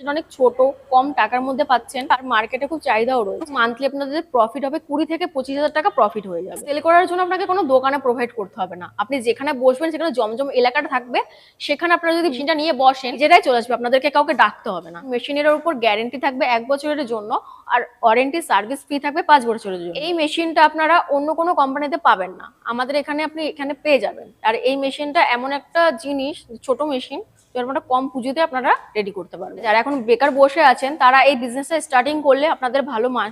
সেটা অনেক ছোট, কম টাকার মধ্যে পাচ্ছেন। আর মার্কেটে খুব চাহিদাও রয়েছে। মান্থলি আপনাদের প্রফিট হবে কুড়ি থেকে পঁচিশ হাজার টাকা প্রফিট হয়ে যাবে। সেল করার জন্য আপনাকে কোনো দোকানে প্রোভাইড করতে হবে না। আপনি যেখানে বসবেন, সেখানে জমজম এলাকাটা থাকবে। সেখানে আপনারা যদি মেশিনটা নিয়ে বসেন যেটাই চলে আসবে। আপনাদেরকে কাউকে ডাকতে হবে না। মেশিনের উপর গ্যারেন্টি থাকবে এক বছরের জন্য আর ওয়ারেন্টি সার্ভিস ফ্রি থাকবে পাঁচ বছরের জন্য। এই মেশিনটা আপনারা অন্য কোনো কোম্পানিতে পাবেন না। আমাদের এখানে আপনি এখানে পেয়ে যাবেন। আর এই মেশিনটা এমন একটা জিনিস, ছোট মেশিন আপনারা কম পুঁজিতে আপনারা রেডি করতে পারবেন। যারা এখন বেকার বসে আছেন তারা এই বিজনেসটা স্টার্টিং করলে আপনাদের ভালো মা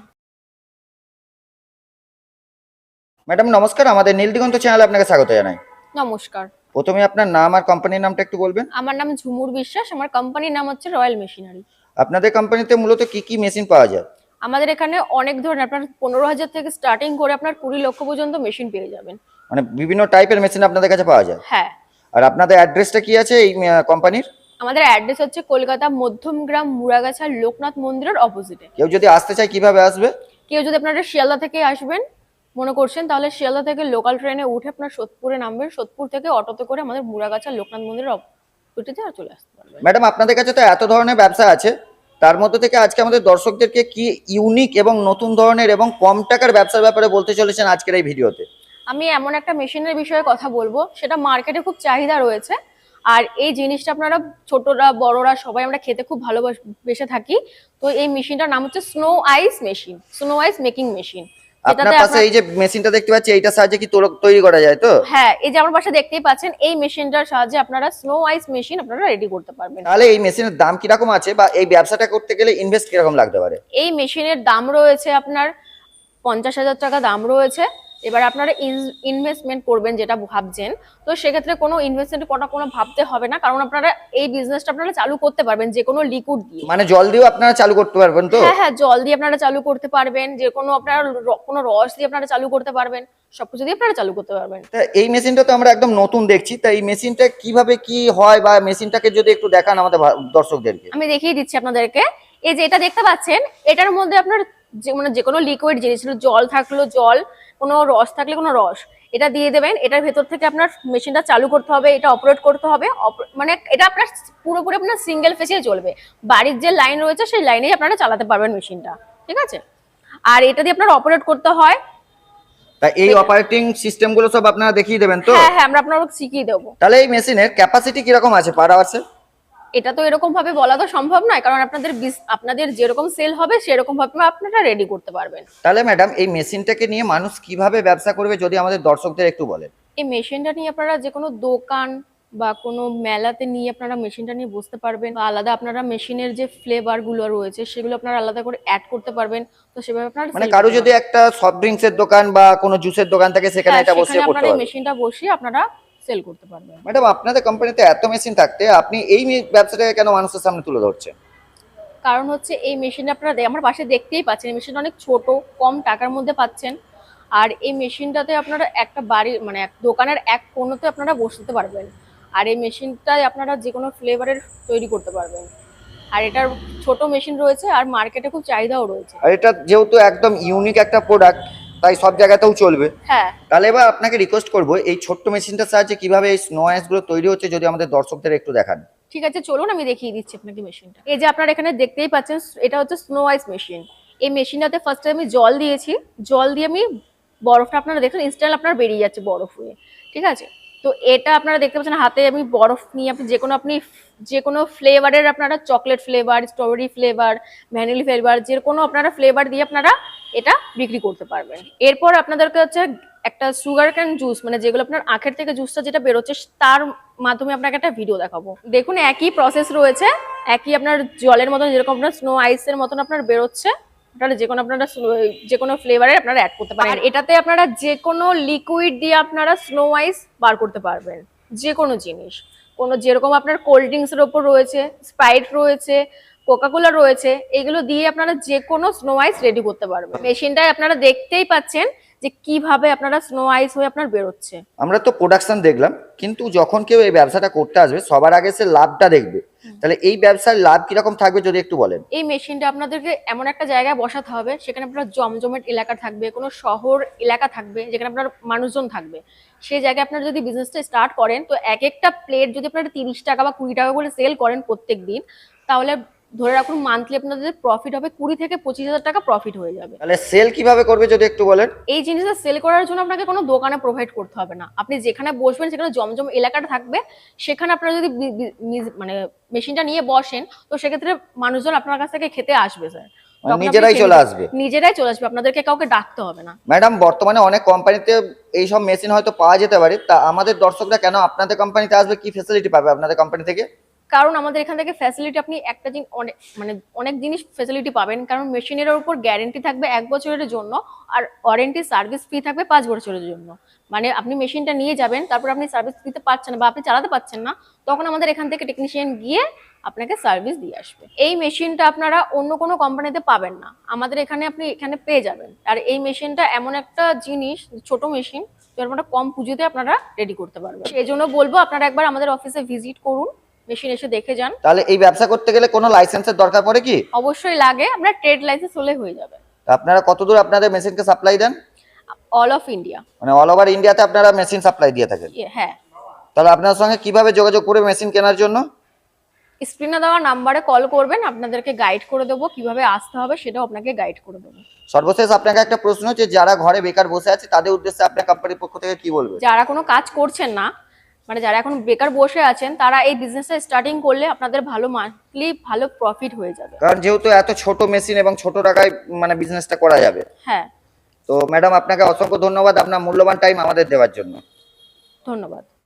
ম্যাডাম নমস্কার। আমাদের নীলদিগন্ত চ্যানেলে আপনাকে স্বাগত জানাই। নমস্কার। প্রথমে আপনার নাম আর কোম্পানির নামটা একটু বলবেন। আমার নাম ঝুমুর বিশ্বাস। আমার কোম্পানির নাম হচ্ছে রয়্যাল মেশিনারি আপনাদের কোম্পানিতে মূলত কি কি মেশিন পাওয়া যায়? আমাদের এখানে অনেক ধরনের আপনার পনেরো হাজার থেকে স্টার্টিং করে আপনার কুড়ি লক্ষ পর্যন্ত মেশিন পেয়ে যাবেন। মানে বিভিন্ন টাইপের মেশিন আপনাদের কাছে পাওয়া যায়? হ্যাঁ। আর আপনাদের অ্যাড্রেসটা কি আছে এই কোম্পানির? আমাদের অ্যাড্রেস হচ্ছে কলকাতা মধ্যমগ্রাম মুরাগাছা লোকনাথ মন্দিরের অপোজিটে কেউ যদি আসতে চায় কীভাবে আসবে? কেউ যদি আপনারা শিয়ালদা থেকে আসবেন মনে করছেন তাহলে শিয়ালদা থেকে লোকাল ট্রেনে উঠে আপনার সোদপুরে নামবেন। সোদপুর থেকে অটোতে করে আমাদের মুরাগাছা লোকনাথ মন্দিরের অপোজিটে আর চলে আসতে পারবেন। ম্যাডাম আপনাদের কাছে তো এত ধরনের ব্যবসা আছে। তার মধ্যে থেকে আজকে আমাদের দর্শকদেরকে কি ইউনিক এবং নতুন ধরনের এবং কম টাকার ব্যবসার ব্যাপারে বলতে চলেছেন আজকের এই ভিডিওতে? আমি এমন একটা মেশিনের বিষয়ে কথা বলব সেটা মার্কেটে খুব চাহিদা রয়েছে। আর এই জিনিসটা আপনারা ছোটরা বড়রা সবাই আমরা খেতে খুব ভালোবেসে থাকি। তো এই মেশিনটার নাম হচ্ছে snow ice machine snow ice making machine আপনার পাশে এই যে মেশিনটা দেখতে পাচ্ছি সাহায্যে কি তোর- তৈরি করা যায় তো? হ্যাঁ এই যে আমার পাশে দেখতেই পাচ্ছেন এই মেশিনটার সাহায্যে আপনারা স্নো আইস মেশিন আপনারা রেডি করতে পারবেন। তাহলে এই মেশিনের দাম কীরকম আছে বা এই ব্যবসাটা করতে গেলে ইনভেস্ট লাগতে পারে? এই মেশিনের দাম রয়েছে আপনার পঞ্চাশ হাজার টাকা দাম রয়েছে। এবার আপনারা ইনভেস্টমেন্ট করবেন যেটা ভাবছেন তো সেক্ষেত্রে কোনো ইনভেস্টমেন্ট করা কোনো ভাবতে হবে না কারণ আপনারা এই বিজনেসটা আপনারা চালু করতে পারবেন যে কোনো লিকুইড দিয়ে। মানে জল দিয়েও আপনারা চালু করতে পারবেন তো? হ্যাঁ হ্যাঁ জল দিয়ে আপনারা চালু করতে পারবেন যে কোনো আপনারা কোনো রস দিয়ে আপনারা চালু করতে পারবেন সবকিছু দিয়ে আপনারা চালু করতে পারবেন। তা এই মেশিনটা তো আমরা একদম নতুন দেখছি তা এই মেশিনটা কীভাবে কি হয় বা মেশিনটাকে যদি একটু দেখান আমাদের দর্শকদেরকে। আমি দেখিয়ে দিচ্ছি আপনাদেরকে এই যে এটা দেখতে পাচ্ছেন এটার মধ্যে আপনার যে মানে যে কোনো লিকুইড জিনিস জল থাকল জল কোনো রস থাকলে কোনো রস এটা দিয়ে দেবেন এটার ভেতর থেকে আপনার মেশিনটা চালু করতে হবে এটা অপারেট করতে হবে মানে এটা আপনার পুরোপুরি আপনার সিঙ্গেল ফেসে চলবে। বাড়ির যে লাইন রয়েছে সেই লাইনেই আপনারা চালাতে পারবেন মেশিনটা ঠিক আছে? আর এটা দিয়ে আপনার অপারেট করতে হয়। তা এই অপারেটিং সিস্টেমগুলো সব আপনারা দেখিয়ে দেবেন তো? হ্যাঁ হ্যাঁ আমরা আপনাকে শিখিয়ে দেবো। তাহলে এই মেশিনের ক্যাপাসিটি কীরকম আছে পার আওয়ার্সে এটা তো এরকম ভাবে বলা তো সম্ভব নয় কারণ আপনাদের আপনাদের যেরকম সেল হবে সেরকম ভাবে আপনারা রেডি করতে পারবেন। তাহলে ম্যাডাম এই মেশিনটাকে নিয়ে মানুষ কীভাবে ব্যবসা করবে যদি আমাদের দর্শকদের একটু বলেন? এই মেশিনটা নিয়ে আপনারা যে কোনো দোকান বা কোনো মেলাতে নিয়ে আপনারা মেশিনটা নিয়ে বসতে পারবেন বা আলাদা আপনারা মেশিনের যে ফ্লেভারগুলো রয়েছে সেগুলো আপনারা আলাদা করে অ্যাড করতে পারবেন। তো সেভাবে আপনারা মানে কারও যদি একটা সফট ড্রিঙ্কস এর দোকান বা কোনো জুসের দোকান থাকে সেখানে এটা বসে সেখানে করতে আপনারা এই মেশিনটা বসিয়ে আপনারা সেল করতে পারবেন। ম্যাডাম আপনাদের কোম্পানিতে এত মেশিন থাকতে আপনি এই ব্যবসাটাকে কেন মানুষের সামনে তুলে ধরছেন? কারণ হচ্ছে এই মেশিন আপনারা আমার পাশে দেখতেই পাচ্ছেন এই মেশিনটা অনেক ছোট কম টাকার মধ্যে পাচ্ছেন। আর এই মেশিনটাতে আপনারা একটা বাড়ির মানে এক দোকানের এক কোণতে আপনারা বসতে পারবেন। আর এই মেশিনটায় আপনারা যে কোনো ফ্লেভারের তৈরি করতে পারবেন। আর এটার ছোট মেশিন রয়েছে আর মার্কেটে খুব চাহিদাও রয়েছে। আর এটা যেহেতু একদম ইউনিক একটা প্রোডাক্ট তাই সব জায়গাতেও চলবে। হ্যাঁ। তাহলে এবার আপনাকে রিকোয়েস্ট করব এই ছোট্ট মেশিনটার সাহায্যে কীভাবে এই স্নো আইসগুলো তৈরি হচ্ছে যদি আমাদের দর্শকদের একটু দেখান। ঠিক আছে চলুন আমি দেখিয়ে দিচ্ছি আপনাকে মেশিনটা এই যে আপনারা এখানে দেখতেই পাচ্ছেন এটা হচ্ছে স্নো আইস মেশিন এই মেশিনটাতে ফার্স্টে আমি জল দিয়েছি। জল দিয়ে আমি বরফটা আপনারা দেখুন ইনস্ট্যান্ট আপনার বেরিয়ে যাচ্ছে বরফ হয়ে। ঠিক আছে? তো এটা আপনারা দেখতে পাচ্ছেন হাতে আমি বরফ নিয়ে আপনি যে কোনো আপনি যে কোনো ফ্লেভারের আপনারা chocolate flavour, strawberry flavour, vanilla flavour যে কোনো আপনারা ফ্লেভার দিয়ে আপনারা এটা বিক্রি করতে পারবেন। এরপর আপনাদেরকে হচ্ছে একটা সুগার ক্যান জুস মানে যেগুলো আপনার আখের থেকে জুসটা যেটা বেরোচ্ছে তার মাধ্যমে আপনাকে একটা ভিডিও দেখাবো। দেখুন একই প্রসেস রয়েছে, একই আপনার জলের মতন যেরকম আপনার স্নো আইসের মতন আপনার বেরোচ্ছে। আপনারা যে কোনো আপনারা যে কোনো ফ্লেভারের আপনারা অ্যাড করতে পারেন। আর এটাতে আপনারা যে কোনো লিকুইড দিয়ে আপনারা স্নো আইস বার করতে পারবেন যে কোনো জিনিস। কোনো যেরকম আপনার কোল্ড ড্রিঙ্কসের ওপর রয়েছে স্প্রাইট রয়েছে কোকাকোলা রয়েছে এগুলো দিয়ে আপনারা যে কোনো স্নো আইস রেডি করতে পারবেন। মেশিনটায় আপনারা দেখতেই পাচ্ছেন যে কীভাবে আপনারা স্নো আইস হয়ে আপনার বেরোচ্ছে। আমরা তো প্রোডাকশন দেখলাম কিন্তু যখন কেউ এই ব্যবসাটা করতে আসবে সবার আগে সে লাভটা দেখবে। তাহলে এই ব্যবসার লাভ কীরকম থাকবে যদি একটু বলেন? এই মেশিনটা আপনাদেরকে এমন একটা জায়গায় বসাতে হবে, সেখানে আপনার জমজমেট এলাকা থাকবে, কোনো শহর এলাকা থাকবে, যেখানে আপনার মানুষজন থাকবে। সেই জায়গায় আপনার যদি বিজনেসটা স্টার্ট করেন, তো এক একটা প্লেট যদি আপনারা তিরিশ টাকা বা কুড়ি টাকা করে সেল করেন প্রত্যেক দিন তাহলে ধরে রাখুন মান্থলি আপনাদের প্রফিট হবে কুড়ি থেকে পঁচিশ হাজার টাকা প্রফিট হয়ে যাবে। তাহলে সেল কীভাবে করবে যদি একটু বলেন? এই জিনিসটা সেল করার জন্য আপনাকে কোনো দোকানে প্রোভাইড করতে হবে না। আপনি যেখানে বসবেন সেখানে জমজম এলাকাটা থাকবে সেখানে আপনারা যদি মানে মেশিনটা নিয়ে বসেন তো সেক্ষেত্রে মানুষজন আপনার কাছ থেকে খেতে আসবে স্যার মানে নিজেরাই চলে আসবে। নিজেরাই চলে আসবে আপনাদেরকে কাউকে ডাকতে হবে না। ম্যাডাম বর্তমানে অনেক কোম্পানিতে এই সব মেশিন হয়তো পাওয়া যেতে পারে তা আমাদের দর্শকরা কেন আপনাদের কোম্পানিতে আসবে? কি ফেসিলিটি পাবে আপনাদের কোম্পানি থেকে? কারণ আমাদের এখান থেকে ফ্যাসিলিটি আপনি একটা জিনিস অনেক মানে অনেক জিনিস ফ্যাসিলিটি পাবেন। কারণ মেশিনের উপর গ্যারেন্টি থাকবে এক বছরের জন্য আর ওয়ারেন্টি সার্ভিস ফ্রি থাকবে পাঁচ বছরের জন্য। মানে আপনি মেশিনটা নিয়ে যাবেন, তারপর আপনি সার্ভিস দিতে পারছেন বা আপনি চালাতে পারছেন না, তখন আমাদের এখান থেকে টেকনিশিয়ান গিয়ে আপনাকে সার্ভিস দিয়ে আসবে। এই মেশিনটা আপনারা অন্য কোনো কোম্পানিতে পাবেন না। আমাদের এখানে আপনি এখানে পেয়ে যাবেন। আর এই মেশিনটা এমন একটা জিনিস, ছোট মেশিন আপনারা কম পুঁজিতে আপনারা রেডি করতে পারবেন। সেই জন্য বলব, আপনারা একবার আমাদের অফিসে ভিজিট করুন। মেশিন এসে দেখে যান। তাহলে এই ব্যবসা করতে গেলে কোনো লাইসেন্সের দরকার পড়ে কি? অবশ্যই লাগে আমরা ট্রেড লাইসেন্স হলে হয়ে যাবে। আপনারা কতদূর আপনাদের মেশিনকে সাপ্লাই দেন? অল অফ ইন্ডিয়া মানে অল ওভার ইন্ডিয়াতে আপনারা মেশিন সাপ্লাই দিয়ে থাকেন। হ্যাঁ। তাহলে আপনার সঙ্গে কীভাবে যোগাযোগ করে মেশিন কেনার জন্য? স্ক্রিনে দেওয়া নাম্বারে কল করবেন আপনাদেরকে গাইড করে দেবো কীভাবে আসতে হবে সেটাও আপনাকে গাইড করে দেবো। সর্বশেষ আপনাকে একটা প্রশ্ন হচ্ছে যারা ঘরে বেকার বসে আছে তাদের উদ্দেশ্যে আপনার কোম্পানির পক্ষ থেকে কি বলবে যারা কোনো কাজ করছেন না মানে যারা এখন বেকার বসে আছেন তারা এই বিজনেসটা স্টার্টিং করলে আপনাদের ভালো মান্থলি ভালো প্রফিট হয়ে যাবে। কারণ যেহেতু এত ছোট মেশিন এবং ছোট টাকায় মানে বিজনেসটা করা যাবে। হ্যাঁ। তো ম্যাডাম আপনাকে অসংখ্য ধন্যবাদ। আপনার মূল্যবান টাইম আমাদের দেওয়ার জন্য। ধন্যবাদ।